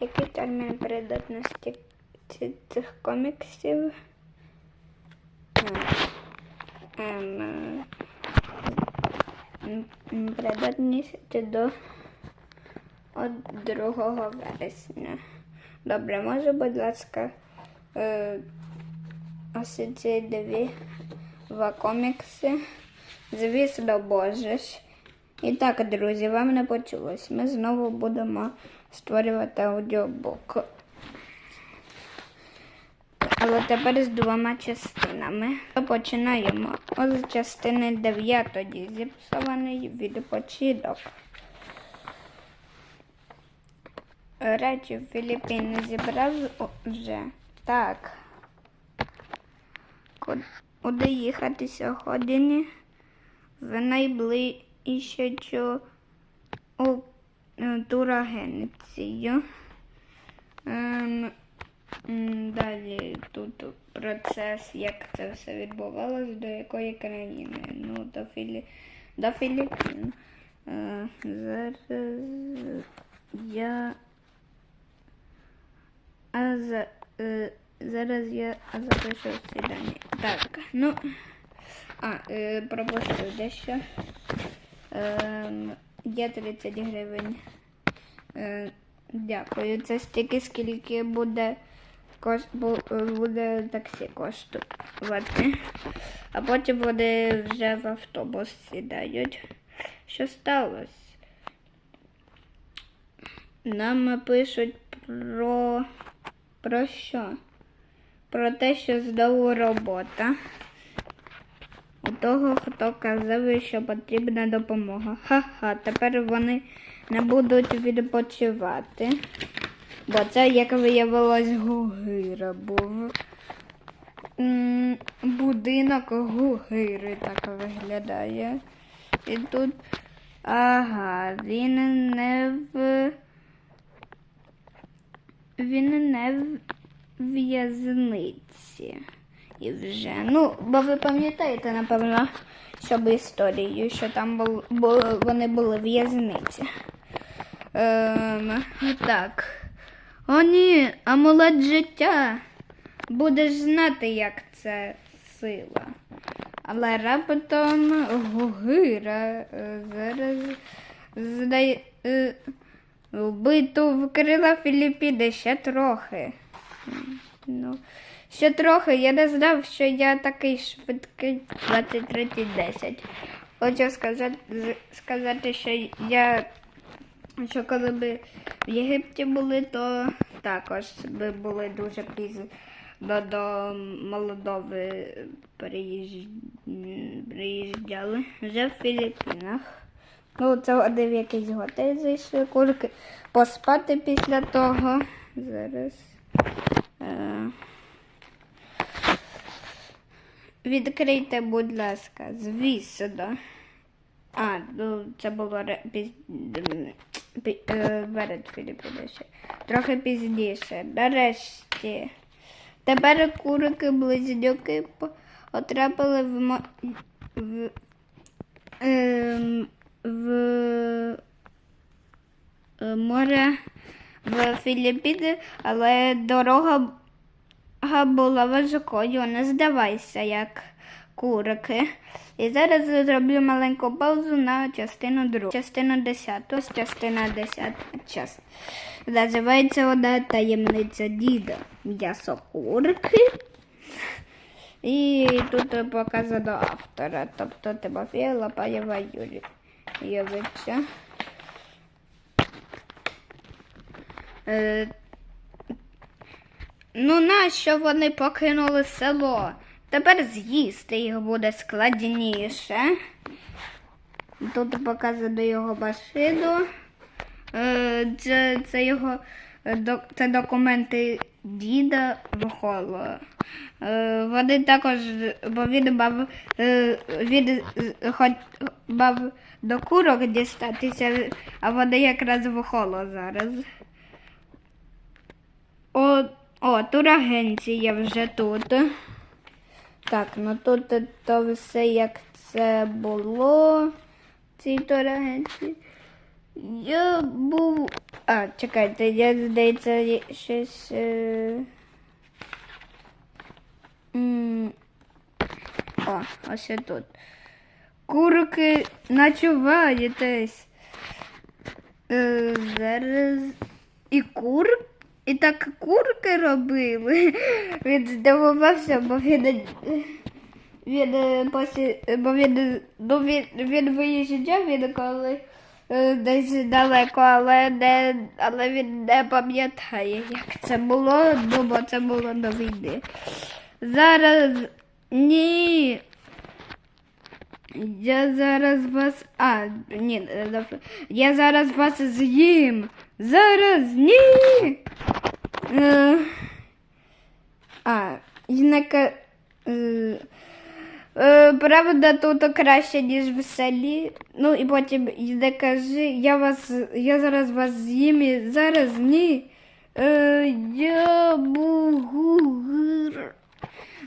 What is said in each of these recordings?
який термін придатності цих коміксів? Ем, е, придатність до от 2 вересня. Добре, може, будь ласка, е, ось ці дві два комікси. Звісно, Боже ж. І так, друзі, вам не почулось. Ми знову будемо створювати аудіобук. Але тепер з двома частинами. Починаємо з частини 9 зіпсований відпочинок. Речі Філіппін зібрав вже. Так. Ку- Куди їхати сьогодні? В найближчу у е, турагенцію. Ем, далі тут процес, як це все відбувалося, до якої країни. Ну, до, Філі... до Філіппін. Е, зараз я. А за, е, зараз я запишу всі. Так, ну. А, е, пропустив дещо. Ем, є 30 гривень. Е, дякую. Це стільки, скільки буде, кош, бу- буде таксі коштувати. А потім вони вже в автобус сідають. Що сталося? Нам пишуть про. Про що? Про те, що знову робота. У того, хто казав, що потрібна допомога. Ха-ха, тепер вони не будуть відпочивати. Бо це, як виявилось, Гугира був. Будинок Гугири так виглядає. І тут. Ага, він не в. Він не в в'язниці. І вже. Ну, бо ви пам'ятаєте, напевно, щоб історію, що там бул, бу, вони були в'язниці. Ем, так. О, ні, амулет життя. Будеш знати, як це сила. Але раптом Гугира е, зараз здає. е, Вбиту вкрила Філіппіди ще трохи. Ну, ще трохи. Я не знав, що я такий швидкий 23.10. Хочу сказати, сказати, що я, що коли би в Єгипті були, то також би були дуже пізно до, до Молдови приїжджали. Вже в Філіппінах. Ну, це один в якийсь готель зайшли, курки поспати після того. Зараз. Е... Відкрийте, будь ласка, звісно. А, ну це було пі- е, перед Філіппінами. Трохи пізніше. Нарешті. Тепер курики близнюки потрапили в, мо... в... Ем, в е, море в Філіппіни, але дорога га була важкою. Не здавайся, як курики. І зараз зроблю маленьку паузу на частину другу. Частину 10. Ось частина 10. Час. Називається вона таємниця діда. М'ясо курки. І тут показано автора, тобто Тимофія Лапаєва Юрійовича. Ну, нащо вони покинули село? Тепер з'їсти їх буде складніше. Тут показано його машину. Е, Це, це його е, це документи діда Вхоло. Е, Вони також, бо він мав, е, він мав до курок дістатися, а вони якраз Вхоло зараз. О, о, турагенція вже тут. Так, ну тут то все як це було цій турагенції. Я був. А, чекайте, я здається, щось. Е... О, ось тут. Курки начуваєтесь. Е, зараз. І кур. І так курки робили. Він здивувався, бо він. Він бо він, ну, він, він виїжджав він коли е, десь далеко, але не, але він не пам'ятає, як це було, ну, бо це було до війни. Зараз ні. Я зараз вас. А, ні, я зараз вас з'їм. Зараз ні. Е, а, і е, Е, правда, тут краще, ніж в селі. Ну і потім йде каже, я вас, я зараз вас з'їм, і зараз ні. Е, я бугур.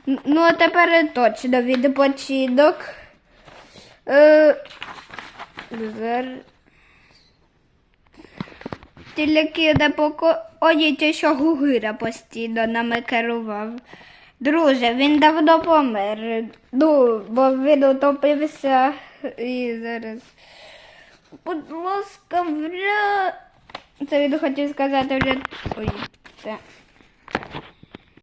Ну, а тепер точно відпочинок. Е, зараз. Тільки не покоїть, що Гугира постійно нами керував. Друже, він давно помер. Ну, бо він утопився і зараз. Будь ласка, вря. Це він хотів сказати вже. Ой, це.